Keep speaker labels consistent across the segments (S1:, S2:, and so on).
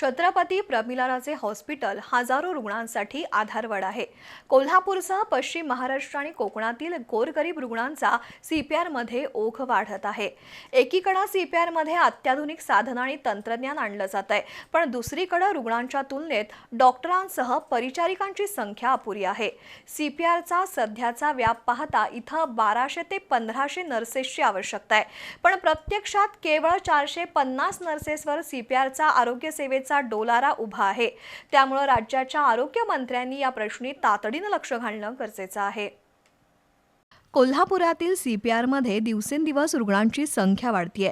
S1: Chhatrapati प्रमिलाराचे hospital हजारो रुग्णांसाठी आधारवड आहे. कोल्हापूरसह पश्चिम महाराष्ट्र आणि कोकणातील गोरगरीब रुग्णांचा सीपीआरमध्ये ओघ वाढत आहे. एकीकडे सीपीआरमध्ये अत्याधुनिक साधन आणि तंत्रज्ञान आणलं जात आहे पण दुसरीकडे रुग्णांच्या तुलनेत डॉक्टरांसह परिचारिकांची संख्या अपुरी आहे. सीपीआरचा सध्याचा व्याप पाहता इथं बाराशे ते पंधराशे नर्सेसची आवश्यकता आहे. पण प्रत्यक्षात केवळ चारशे पन्नास नर्सेसवर सीपीआरचा आरोग्य सेवेचा डोलारा उभा आहे. त्यामुळं राज्याच्या आरोग्यमंत्र्यांनी या प्रश्नी तातडीनं लक्ष घालणं गरजेचं आहे. कोल्हापुरातील सीपीआरमध्ये दिवसेंदिवस रुग्णांची संख्या वाढतीये.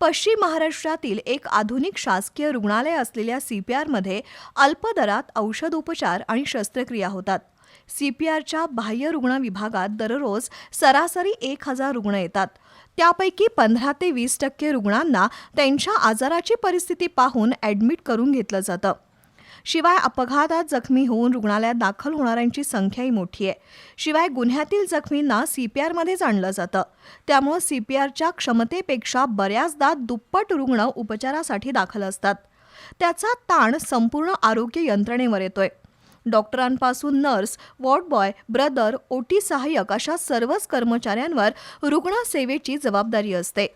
S1: पश्चिम महाराष्ट्रातील एक आधुनिक शासकीय रुग्णालय असलेल्या सीपीआरमध्ये अल्प दरात औषधोपचार आणि शस्त्रक्रिया होतात. सीपीआरच्या बाह्य रुग्ण विभागात दररोज सरासरी एक हजार रुग्ण येतात. त्यापैकी पंधरा ते वीस टक्के रुग्णांना त्यांच्या आजाराची परिस्थिती पाहून ॲडमिट करून घेतलं जातं. शिवाय अपघातात जखमी होऊन रुग्णालयात दाखल होणाऱ्यांची संख्याही मोठी आहे. शिवाय गुन्ह्यातील जखमींना सी पी आरमध्ये आणलं जातं. त्यामुळं सी पी आरच्या क्षमतेपेक्षा बऱ्याचदा दुप्पट रुग्ण उपचारासाठी दाखल असतात. त्याचा ताण संपूर्ण आरोग्य यंत्रणेवर येतोय. डॉक्टरांपासून nurse ward boy brother OT सहाय्यक अशा सर्वच कर्मचाऱ्यांवर रुग्णसेवेची जबाबदारी असते.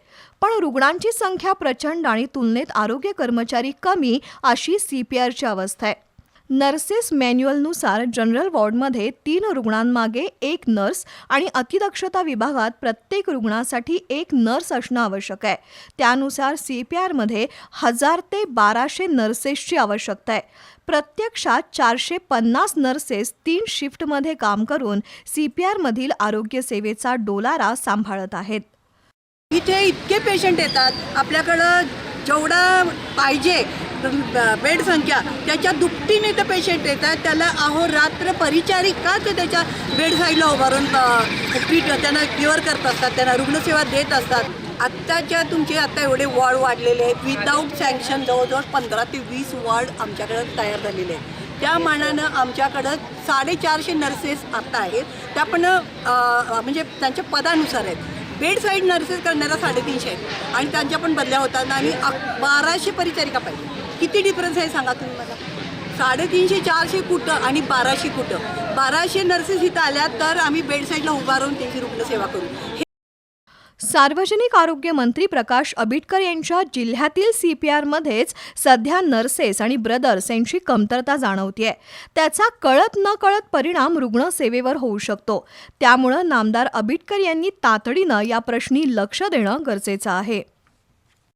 S1: पण रुग्णांची संख्या प्रचंड आणि तुलनेत आरोग्य कर्मचारी कमी अशी सीपीआरची अवस्था आहे. नर्सेस मॅन्युअलनुसार जनरल वॉर्डमध्ये तीन रुग्णांमागे एक नर्स आणि अतिदक्षता विभागात प्रत्येक रुग्णासाठी एक नर्स असणं आवश्यक आहे. त्यानुसार सी पी आरमध्ये हजार ते बाराशे नर्सेसची आवश्यकता आहे. प्रत्यक्षात चारशे पन्नास नर्सेस तीन शिफ्टमध्ये काम करून सी पी आरमधील आरोग्यसेवेचा डोलारा सांभाळत आहेत.
S2: इथे इतके पेशंट येतात. आपल्याकडं जेवढा पाहिजे बेड संख्या त्याच्या दुपटीने ते पेशंट येतात त्याला आहो रात्र परिचारिका ते त्याच्या बेड साईडला उभारून ट्रीट त्यांना क्युअर करत असतात त्यांना रुग्णसेवा देत असतात. आत्ताच्या तुमचे आता एवढे वॉर्ड वाढलेले आहेत. विदाऊट सँक्शन जवळजवळ पंधरा ते वीस वॉर्ड आमच्याकडं तयार झालेले आहेत. त्या मानानं आमच्याकडं साडेचारशे नर्सेस आता आहेत. त्या पण म्हणजे त्यांच्या पदानुसार आहेत. बेड साईड नर्सेस करण्याला साडेतीनशे आहेत. आणि त्यांच्या पण बदल्या होतात आणि अक- बाराशे परिचारिका पाहिजे. किती डिफरन्स आहे सांगा तुम्ही मला? साडेतीनशे चारशे कुठं आणि बाराशे कुठं? बाराशे नर्सेस इथं आल्या तर आम्ही बेडसाईडला उभारून त्यांची रुग्णसेवा करू.
S1: सार्वजनिक आरोग्य मंत्री प्रकाश आबिटकर यांच्या जिल्ह्यातील सी पी आरमध्येच सध्या नर्सेस आणि ब्रदर्स यांची कमतरता जाणवतीये. त्याचा कळत न कळत परिणाम रुग्णसेवेवर होऊ शकतो. त्यामुळं नामदार आबिटकर यांनी तातडीनं या प्रश्नी लक्ष देणं गरजेचं आहे.